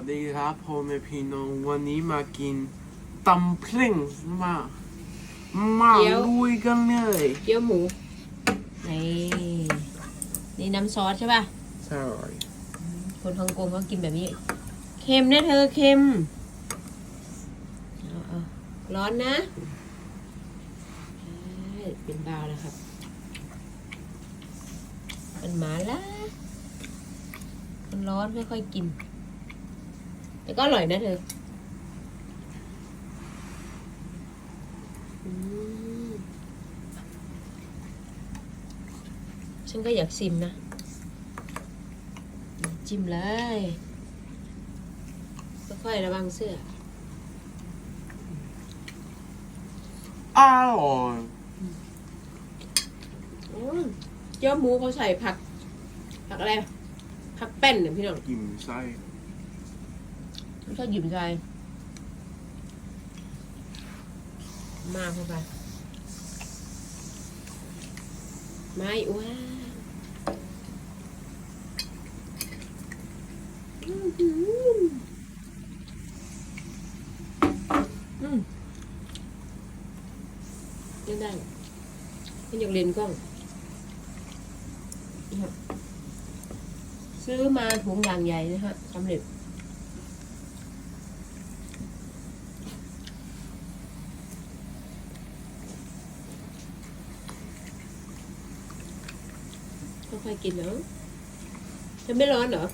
วัสดีครับพ่อแม่พี่น้องวันนี้มากินตำเพลงมามาเดี๋ยวลุยกันเลยเกี๊ยวหมูนี่นี่น้ำซอสใช่ป่ะใช่คนฮ่องกงเขากินแบบนี้ เค็มนะเธอเค็มเอาเอาร้อนนะเอ้ยเป็นบาวแล้วครับ มันหมาละมันร้อนไม่ค่อยกิน แต่ก็อร่อยนะเธออืมฉันก็อยากชิมนะ จิ้มเลยค่อยๆระวังเสื้ออร่อยอืมเจ้าหมูเขาใส่ผัก ผักอะไร ผักแป้นเนี่ยพี่น้อง กินไส้ ไม่ชอบหยิบใจมากเข้าไป ไม่อ้วนอื้อหืออืมยังได้ไม่อยากเรียนกล้อง ซื้อมาถุงอย่างใหญ่นะฮะสำเร็จ ค่อยๆกินเนาะจะไม่ร้อนเหรอ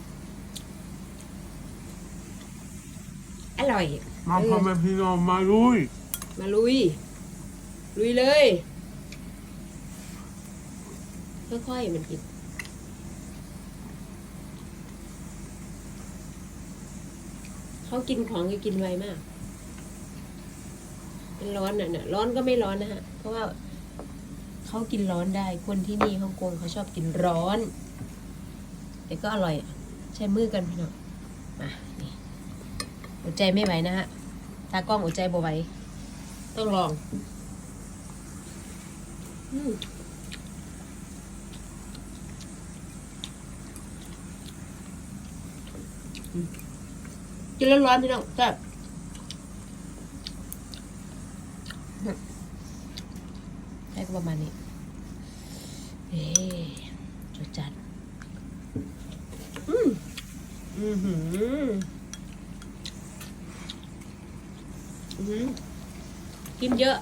อร่อย มาพ่อแม่พี่น้องมาลุย มาลุย ลุยเลย ค่อยๆมันกินเขากินของก็กินไวมาก มันร้อนน่ะน่ะ ร้อนก็ไม่ร้อนนะฮะ เพราะว่า เขากินร้อนได้ คนที่นี่ฮ่องกงเขาชอบกินร้อน แต่ก็อร่อย ใช้มือกันพี่น้องมานี่อดใจไม่ไหวนะฮะตากล้องอดใจบ่ไหวต้องลองอืมกินร้อนๆพี่น้องแซ่บ ได้ก็ประมาณนี้เอ๊จดจัดอืมอือหืออือหือกินเยอะ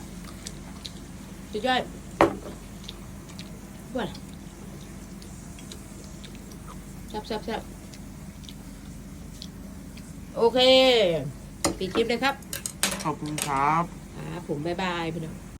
จะย่อยปวดแซ่บแซ่บแซ่บโอเคปิดคลิปเลยครับ ขอบคุณครับอ่าผมบายบายพี่น้อง